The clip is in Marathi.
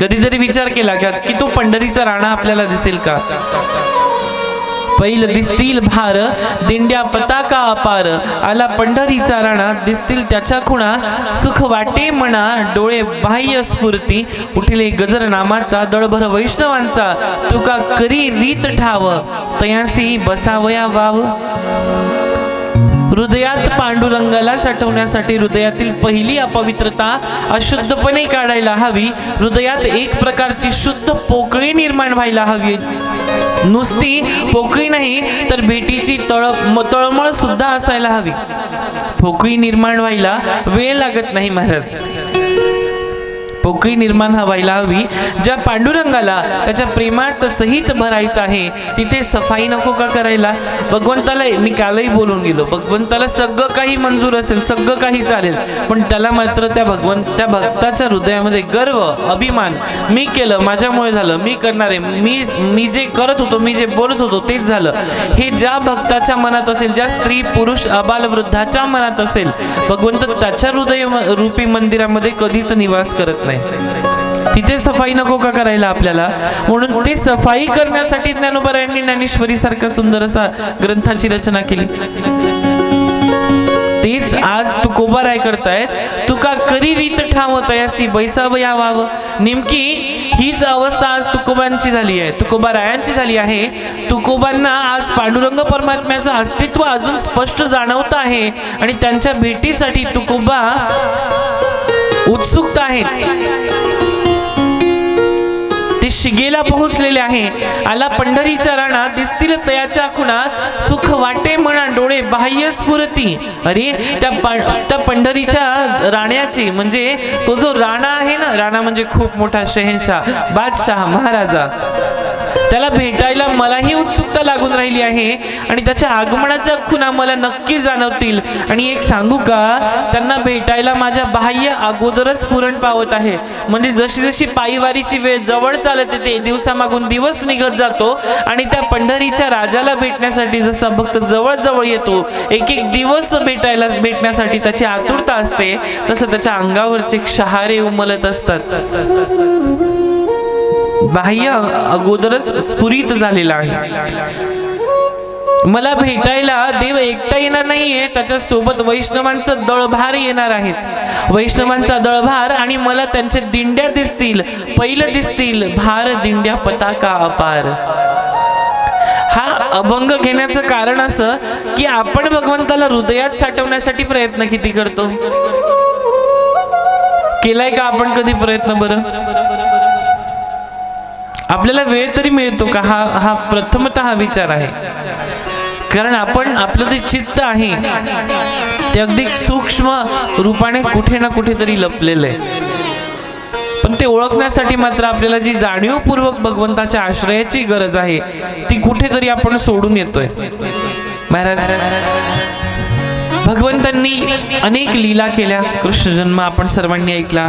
कधीतरी विचार केला का की तो पंढरीचा राणा आपल्याला दिसेल का? पैल दिसतील भार दिंड्या पताका अपार. आला पंढरीचा राणा दिसतील त्याच्या खुणा. सुख वाटे म्हणा डोळे बाह्य स्फूर्ती. उठले गजर नामाचा दळभर वैष्णवांचा. तुका करी रीत ठाव तयासी बसावया वाव. हृदयात पांडुरंगाला साठवण्यासाठी हृदयातील पहिली अपवित्रता अशुद्धपणे काढायला हवी. हृदयात एक प्रकारची शुद्ध पोकळी निर्माण व्हायला हवी. नुसती पोकळी नाही तर भेटीची तळ म- तळमळ सुद्धा असायला हवी. पोकळी निर्माण व्हायला वेळ लागत नाही महाराज. पोकळी निर्माण व्हायला हवी. ज्या पांडुरंगाला त्याच्या प्रेमात सहित भरायचं आहे तिथे सफाई नको का करायला? भगवंताला मी कालही बोलून गेलो. भगवंताला सगळं काही मंजूर असेल सगळं काही चालेल. पण त्याला मात्र त्या भगवंत त्या भक्ताच्या हृदयामध्ये गर्व अभिमान मी केलं माझ्यामुळे झालं मी करणार आहे. मी मी जे करत होतो मी जे बोलत होतो तेच झालं. हे ज्या भक्ताच्या मनात असेल ज्या स्त्री पुरुष अबाल वृद्धाच्या मनात असेल भगवंत त्याच्या हृदय रूपी मंदिरामध्ये कधीच निवास करत नाही. तिथे सफाई नको का करायला आपल्याला? म्हणून ते सफाई करण्यासाठी ज्ञानोबरायांनी ज्ञानेश्वरी सारखा सुंदर असा ग्रंथाची रचना केली. तेच आज तुकोबा राय करतायत तुका करी रीत ठाव तयासी बैसावया व्हावं नेमकी हीच अवस्था आज तुकोबांची झाली आहे. तुकोबा रायांची झाली आहे. तुकोबांना आज पांडुरंग परमात्म्याचं अस्तित्व अजून स्पष्ट जाणवत आहे. आणि त्यांच्या भेटीसाठी तुकोबा उत्सुकता आहेत ते शिगेला पोहोचलेले आहे. आला पंढरीचा राणा दिसतील तयाच्या खुणा सुख वाटे म्हणा डोळे बाह्य स्फुरती. अरे त्या त्या पंढरीच्या राण्याची म्हणजे तो जो राणा आहे ना राणा म्हणजे खूप मोठा शहेनशाह बादशाह महाराजा. त्याला भेटायला मलाही उत्सुकता लागून राहिली आहे. आणि त्याच्या आगमनाच्या खुणा मला नक्की जाणवतील. आणि एक सांगू का त्यांना भेटायला माझ्या बाह्य अगोदरच पुरण पावत आहे. म्हणजे जशी जशी पायीवारीची वेळ जवळ चालत येते दिवसामागून दिवस निघत जातो. आणि त्या पंढरीच्या राजाला भेटण्यासाठी जसा भक्त जवळजवळ येतो एक एक दिवस भेटायला भेटण्यासाठी त्याची आतुरता असते तसं त्याच्या अंगावरचे शहारे उमलत असतात. बाह्य अगोदरच स्फुरित झालेला आहे. मला भेटायला देव एकटा येणार नाहीये. त्याच्या सोबत वैष्णवांचं दळभार येणार आहेत. वैष्णवांचा दळभार आणि मला त्यांचे दिंड्या दिसतील पहिलं दिसतील भार दिंड्या पताका अपार. हा अभंग घेण्याचं कारण असं की आपण भगवंताला हृदयात साठवण्यासाठी प्रयत्न किती करतो? केलाय का आपण कधी प्रयत्न बरं? आपल्याला वेळ तरी मिळतो का? हा हा प्रथमत हा विचार आहे. कारण आपण आपलं जे चित्त आहे ते अगदी सूक्ष्म रूपाने कुठे ना कुठेतरी लपलेलं आहे. पण ते ओळखण्यासाठी मात्र आपल्याला जी जाणीवपूर्वक भगवंताच्या आश्रयाची गरज आहे ती कुठेतरी आपण सोडून येतोय. महाराज भगवंतांनी अनेक लीला केल्या. कृष्ण जन्म आपण सर्वांनी ऐकला.